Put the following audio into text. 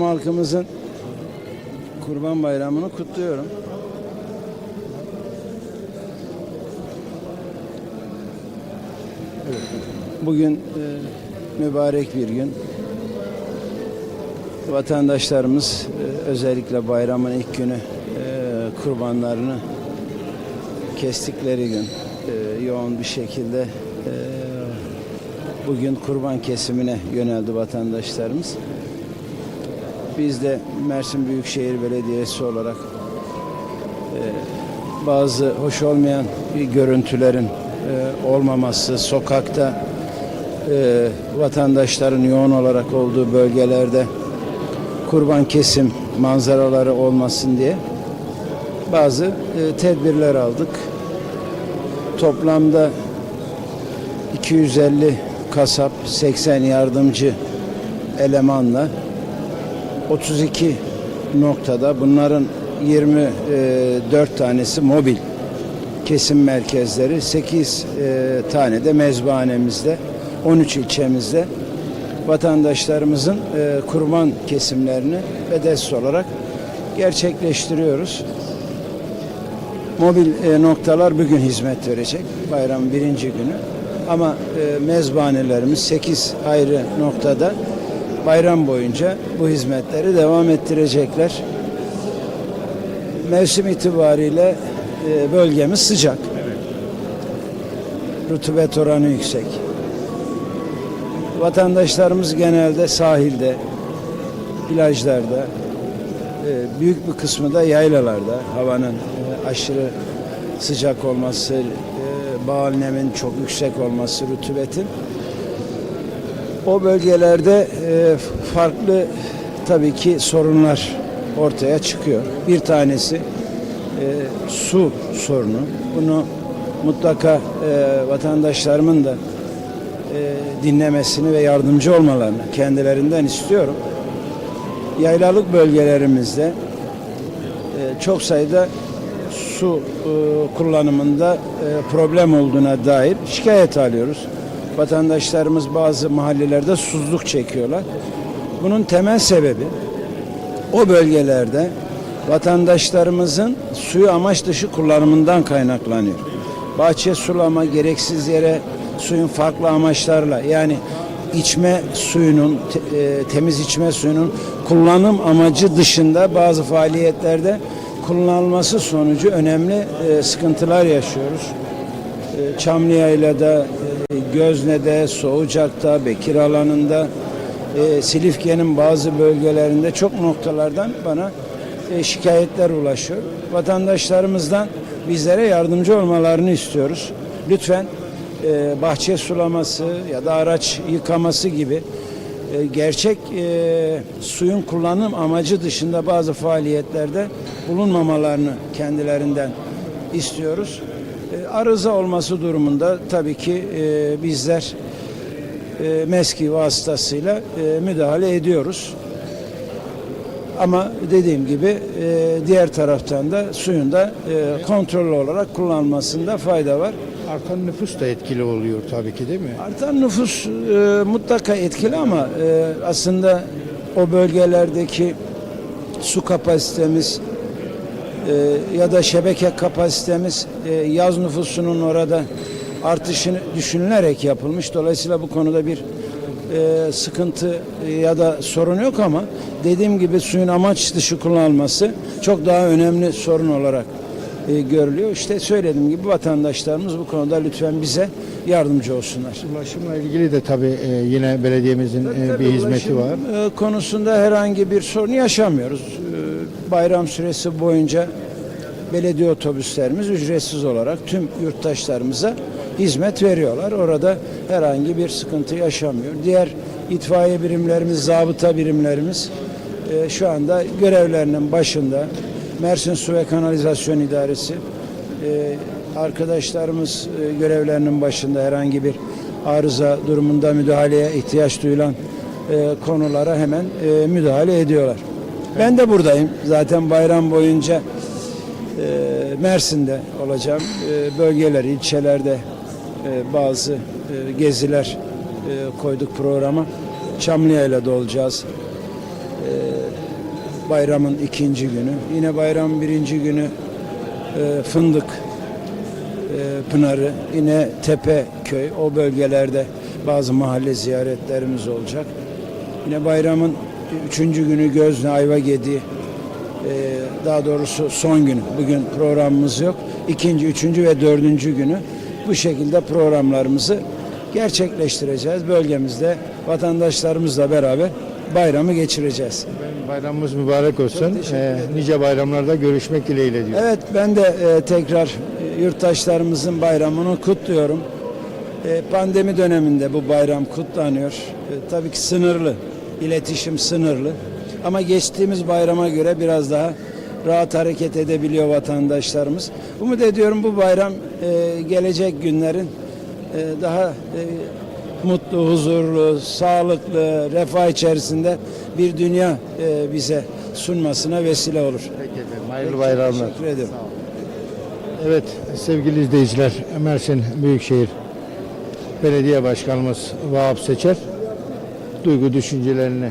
halkımızın Kurban Bayramı'nı kutluyorum. Bugün e, mübarek bir gün. Vatandaşlarımız e, özellikle bayramın ilk günü e, kurbanlarını kestikleri gün e, yoğun bir şekilde e, bugün kurban kesimine yöneldi vatandaşlarımız. Biz de Mersin Büyükşehir Belediyesi olarak e, bazı hoş olmayan görüntülerin e, olmaması, sokakta e, vatandaşların yoğun olarak olduğu bölgelerde kurban kesim manzaraları olmasın diye bazı e, tedbirler aldık. Toplamda 250 kasap, 80 yardımcı elemanla 32 noktada bunların 24 tanesi mobil kesim merkezleri, 8 e, tane de mezbahanemizde, 13 ilçemizde vatandaşlarımızın e, kurban kesimlerini bedelsiz olarak gerçekleştiriyoruz. Mobil e, noktalar bugün hizmet verecek. Bayramın birinci günü. Ama mezbahanelerimiz 8 ayrı noktada bayram boyunca bu hizmetleri devam ettirecekler. Mevsim itibariyle e, bölgemiz sıcak. Rutubet oranı yüksek. Vatandaşlarımız genelde sahilde, plajlarda, e, büyük bir kısmı da yaylalarda havanın e, aşırı sıcak olması, e, bağ çok yüksek olması, rutubetin o bölgelerde e, farklı tabii ki sorunlar ortaya çıkıyor. Bir tanesi e, su sorunu. Bunu mutlaka e, vatandaşlarımın da e, dinlemesini ve yardımcı olmalarını kendilerinden istiyorum. Yaylalık bölgelerimizde e, çok sayıda su e, kullanımında e, problem olduğuna dair şikayet alıyoruz. Vatandaşlarımız bazı mahallelerde susuzluk çekiyorlar. Bunun temel sebebi o bölgelerde vatandaşlarımızın suyu amaç dışı kullanımından kaynaklanıyor. Bahçe sulama gereksiz yere suyun farklı amaçlarla yani içme suyunun e, temiz içme suyunun kullanım amacı dışında bazı faaliyetlerde kullanılması sonucu önemli e, sıkıntılar yaşıyoruz. E, Çamlıyayla'da, e, Gözne'de, Soğucak'ta, Bekir alanında, e, Silifke'nin bazı bölgelerinde çok noktalardan bana e, şikayetler ulaşıyor. Vatandaşlarımızdan bizlere yardımcı olmalarını istiyoruz. Lütfen e, bahçe sulaması ya da araç yıkaması gibi e, gerçek e, suyun kullanım amacı dışında bazı faaliyetlerde bulunmamalarını kendilerinden istiyoruz. E, arıza olması durumunda tabii ki e, bizler e, meski vasıtasıyla e, müdahale ediyoruz. Ama dediğim gibi diğer taraftan da suyun da kontrollü olarak kullanılmasında fayda var. Artan nüfus da etkili oluyor tabii ki değil mi? Artan nüfus mutlaka etkili ama aslında o bölgelerdeki su kapasitemiz e, ya da şebeke kapasitemiz e, yaz nüfusunun orada artışını düşünülerek yapılmış. Dolayısıyla bu konuda bir e, sıkıntı ya da sorun yok ama dediğim gibi suyun amaç dışı kullanılması çok daha önemli sorun olarak e, görülüyor. İşte söylediğim gibi vatandaşlarımız bu konuda lütfen bize yardımcı olsunlar. Ulaşımla ilgili de tabii e, yine belediyemizin e, Tabii bir hizmeti var. e, konusunda herhangi bir sorun yaşamıyoruz. Bayram süresi boyunca belediye otobüslerimiz ücretsiz olarak tüm yurttaşlarımıza hizmet veriyorlar. Orada herhangi bir sıkıntı yaşamıyor. Diğer itfaiye birimlerimiz, zabıta birimlerimiz e, şu anda görevlerinin başında. Mersin Su ve Kanalizasyon İdaresi e, arkadaşlarımız e, görevlerinin başında herhangi bir arıza durumunda müdahaleye ihtiyaç duyulan e, konulara hemen e, müdahale ediyorlar. Ben de buradayım. Zaten bayram boyunca e, Mersin'de olacağım. E, bölgeler, ilçelerde e, bazı e, geziler e, koyduk programa. Çamlıya'yla da olacağız. bayramın ikinci günü. Yine bayramın birinci günü e, Fındık e, Pınarı, yine Tepe köy o bölgelerde bazı mahalle ziyaretlerimiz olacak. Yine bayramın üçüncü günü Gözne Ayvagedi e, daha doğrusu son günü. Bugün programımız yok. İkinci, üçüncü ve dördüncü günü bu şekilde programlarımızı gerçekleştireceğiz. Bölgemizde vatandaşlarımızla beraber bayramı geçireceğiz. Ben bayramımız mübarek olsun. E, ederim. nice bayramlarda görüşmek dileğiyle diyor. Evet ben de e, tekrar e, yurttaşlarımızın bayramını kutluyorum. E, pandemi döneminde bu bayram kutlanıyor. E, tabii ki sınırlı, iletişim sınırlı. Ama geçtiğimiz bayrama göre biraz daha rahat hareket edebiliyor vatandaşlarımız. Umut ediyorum bu bayram e, gelecek günlerin e, daha e, mutlu, huzurlu, sağlıklı, refah içerisinde bir dünya e, bize sunmasına vesile olur. Peki efendim. Hayırlı bayramlar. Teşekkür ederim. Evet sevgili izleyiciler Mersin Büyükşehir Belediye Başkanımız Vahap Seçer duygu düşüncelerini